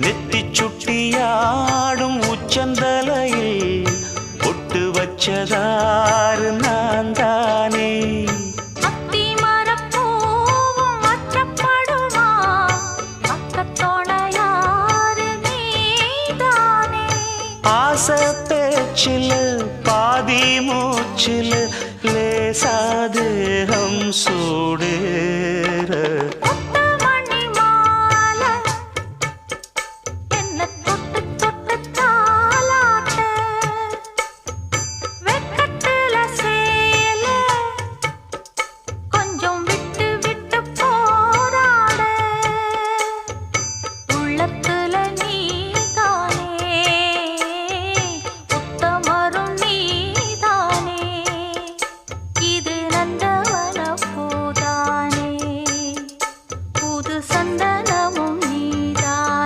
நெத்தி சுட்டியாடும் உச்சந்தலையில் பொட்டு வச்சதாறு நான் தானே ஆசை பேச்சில் பாதி மூச்சில் லேசாதேகம் சூடு.